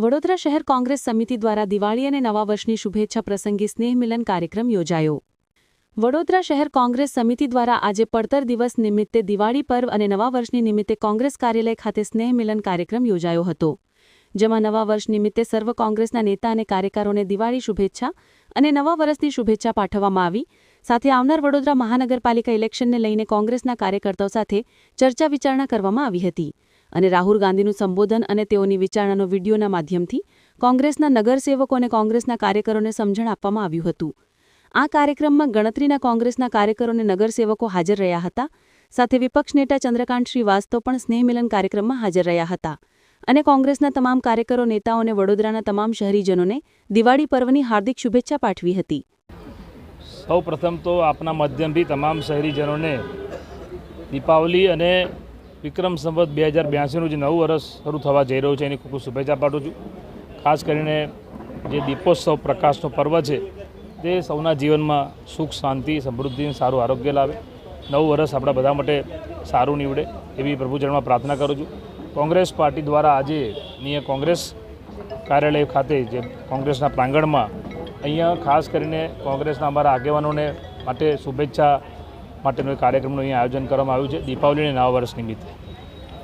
વડોદરા શહેર કોંગ્રેસ સમિતિ દ્વારા દિવાળી અને નવા વર્ષની શુભેચ્છા પ્રસંગે સ્નેહ મિલન કાર્યક્રમ યોજાયો. વડોદરા શહેર કોંગ્રેસ સમિતિ દ્વારા આજે પડતર દિવસ નિમિત્તે દિવાળી પર્વ અને નવા વર્ષની નિમિત્તે કોંગ્રેસ કાર્યાલય ખાતે સ્નેહ મિલન કાર્યક્રમ યોજાયો હતો. જેમાં નવા વર્ષ નિમિત્તે સર્વ કોંગ્રેસના નેતા અને કાર્યકરોને દિવાળી શુભેચ્છા અને નવા વર્ષની શુભેચ્છા પાઠવવામાં આવી. સાથે આવનાર વડોદરા મહાનગરપાલિકા ઇલેક્શનને લઈને કોંગ્રેસના કાર્યકર્તાઓ સાથે ચર્ચા વિચારણા કરવામાં આવી હતી. અને રાહુલ ગાંધીનું સંબોધન અને તેઓની વિચારણાનો વિડીયોના માધ્યમથી કોંગ્રેસના નગરસેવકો અને કોંગ્રેસના કાર્યકરોને સમજણ આપવામાં આવ્યું હતું. આ કાર્યક્રમમાં ગણતરીના કોંગ્રેસના કાર્યકરો અને નગરસેવકો હાજર રહ્યા હતા. સાથે વિપક્ષ નેતા ચંદ્રકાંત શ્રીવાસ્તવ પણ સ્નેહ મિલન કાર્યક્રમમાં હાજર રહ્યા હતા. અને કોંગ્રેસના તમામ કાર્યકરો, નેતાઓ અને વડોદરાના તમામ શહેરીજનોને દિવાળી પર્વની હાર્દિક શુભેચ્છા પાઠવી હતી. સૌ પ્રથમ તો આપના માધ્યમથી તમામ શહેરીજનોને દીપાવલી અને વિક્રમ સંવત બે હજાર બ્યાસીનું જે નવું વર્ષ શરૂ થવા જઈ રહ્યું છે, એની ખૂબ ખૂબ શુભેચ્છા પાઠવું છું. ખાસ કરીને જે દીપોત્સવ પ્રકાશનો પર્વ છે, તે સૌના જીવનમાં સુખ, શાંતિ, સમૃદ્ધિ સારું આરોગ્ય લાવે. નવું વર્ષ આપણા બધા માટે સારું નીવડે એવી પ્રભુચરણમાં પ્રાર્થના કરું છું. કોંગ્રેસ પાર્ટી દ્વારા આજે અહીંયા કોંગ્રેસ કાર્યાલય ખાતે જે કોંગ્રેસના પ્રાંગણમાં અહીંયા ખાસ કરીને કોંગ્રેસના અમારા આગેવાનોને માટે શુભેચ્છા માટેનો કાર્યક્રમનું અહીંયા આયોજન કરવામાં આવ્યું છે. દીપાવલી અને નવા વર્ષ નિમિત્તે.